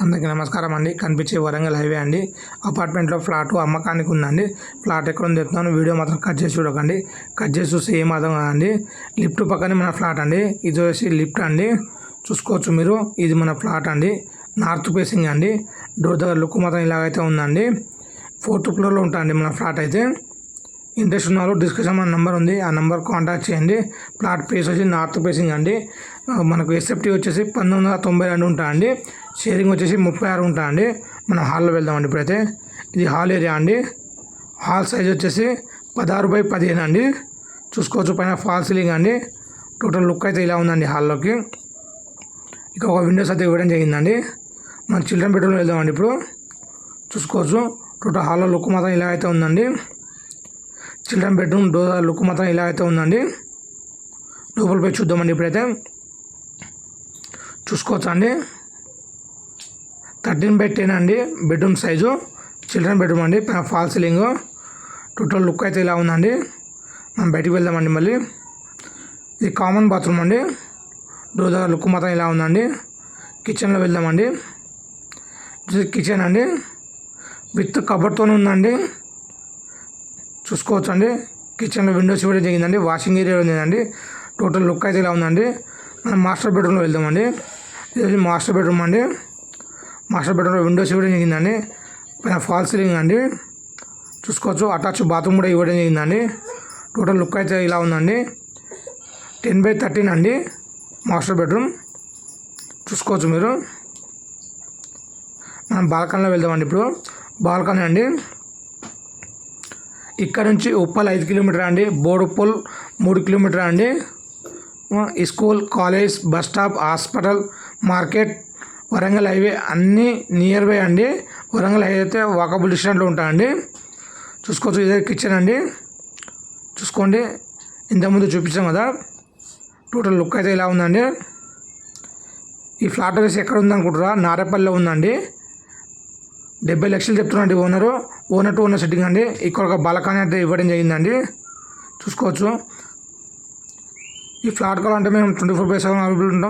అందరికీ నమస్కారం అండి. కనిపించే వరంగల్ హైవే అండి. అపార్ట్మెంట్లో ఫ్లాట్ అమ్మకానికి ఉందండి. ఫ్లాట్ ఎక్కడ ఉంది చెప్తున్నాను. వీడియో మాత్రం కట్ చేసి చూడకండి. కట్ చేసి చూస్తే ఏం అర్థం కాదండి. లిఫ్ట్ పక్కనే మన ఫ్లాట్ అండి. ఇది వచ్చేసి లిఫ్ట్ అండి. చూసుకోవచ్చు మీరు. ఇది మన ఫ్లాట్ అండి. నార్త్ ఫేసింగ్ అండి. డోర్ దగ్గర లుక్ మాత్రం ఇలాగైతే ఉందండి. ఫోర్త్ ఫ్లోర్లో ఉంటుంది మన ఫ్లాట్ అయితే. ఇంట్రెస్ట్ ఉన్నారు డిస్క్రిప్షన్ మన నెంబర్ ఉంది. ఆ నెంబర్ కాంటాక్ట్ చేయండి. ప్లాట్ ప్లేస్ వచ్చి నార్త్ ప్లేసింగ్ అండి. మనకు ఎస్ఎఫ్టీ వచ్చేసి పంతొమ్మిది వందల తొంభై రెండు ఉంటాయండి షేరింగ్ వచ్చేసి ముప్పై ఆరు ఉంటాయండి మనం హాల్లో వెళ్దామండి ఇప్పుడైతే. ఇది హాల్ ఏరియా అండి. హాల్ సైజ్ వచ్చేసి పదహారు బై పదిహేను అండి. చూసుకోవచ్చు పైన ఫాల్ సీలింగ్ అండి. టోటల్ లుక్ అయితే ఇలా ఉందండి హాల్లోకి ఇక ఒక విండోస్ అయితే ఇవ్వడం జరిగిందండి. మన చిల్డ్రన్ బెడ్రూమ్ వెళ్దామండి ఇప్పుడు. చూసుకోవచ్చు. టోటల్ హాల్లో లుక్ మాత్రం ఇలా అయితే ఉందండి. చిల్డ్రన్ బెడ్రూమ్ డోర్ లుక్ మాత్రం ఇలా అయితే ఉందండి. లోపలిపై చూద్దామండి ఇప్పుడైతే. చూసుకోవచ్చా అండి? థర్టీన్ బై టెన్ అండి బెడ్రూమ్ సైజు. చిల్డ్రన్ బెడ్రూమ్ అండి ఫాల్ సీలింగ్. టోటల్ లుక్ అయితే ఇలా ఉందండి. మనం బయటికి వెళ్దామండి మళ్ళీ. ఇది కామన్ బాత్రూమ్ అండి. డోర్ దగ్గర లుక్ మాత్రం ఇలా ఉందండి. కిచెన్లో వెళ్దామండి. ఇది కిచెన్ అండి. విత్ కబర్తోనే ఉందండి. చూసుకోవచ్చు అండి కిచెన్లో విండోస్ ఇవ్వడం జరిగిందండి. వాషింగ్ ఏరియా ఉందండి టోటల్ లుక్ అయితే ఇలా ఉందండి. మనం మాస్టర్ బెడ్రూమ్లో వెళ్దామండి. ఇది మాస్టర్ బెడ్రూమ్ అండి. మాస్టర్ బెడ్రూమ్లో విండోస్ ఇవ్వడం జరిగిందండి. పైన ఫాల్ సీలింగ్ అండి. చూసుకోవచ్చు. అటాచ్ బాత్రూమ్ కూడా ఇవ్వడం జరిగిందండి. టోటల్ లుక్ అయితే ఇలా ఉందండి. టెన్ బై థర్టీన్ అండి మాస్టర్ బెడ్రూమ్. చూసుకోవచ్చు మీరు. మనం బాల్కనీలో వెళ్దామండి ఇప్పుడు. బాల్కనీ అండి. ఇక్కడ నుంచి ఉప్పల్ ఐదు కిలోమీటర్ అండి బోడుప్పల్ మూడు కిలోమీటర్ అండి. School college bus stop hospital market Warangal highway అన్నీ నియర్ బై అండి. వరంగల్ హైవే అయితే వాకబుల్ డిస్టెంట్లో ఉంటాయండి చూసుకోవచ్చు ఇదే కిచెన్ అండి. చూసుకోండి ఇంతకుముందు చూపించాం కదా. టోటల్ లుక్ అయితే ఇలా ఉందండి. ఈ ఫ్లాట్ వచ్చేసి ఎక్కడ ఉందనుకుంటారా నారేపల్లిలో ఉందండి. డెబ్బై లక్షలు చెప్తున్నాండి owner. Owner to owner setting అండి. ఇక్కడ ఒక బలకాని అయితే ఇవ్వడం జరిగిందండి. చూసుకోవచ్చు. ఈ ఫ్లాట్ కావాలంటే మేము twenty four by seven available ఉంటాం.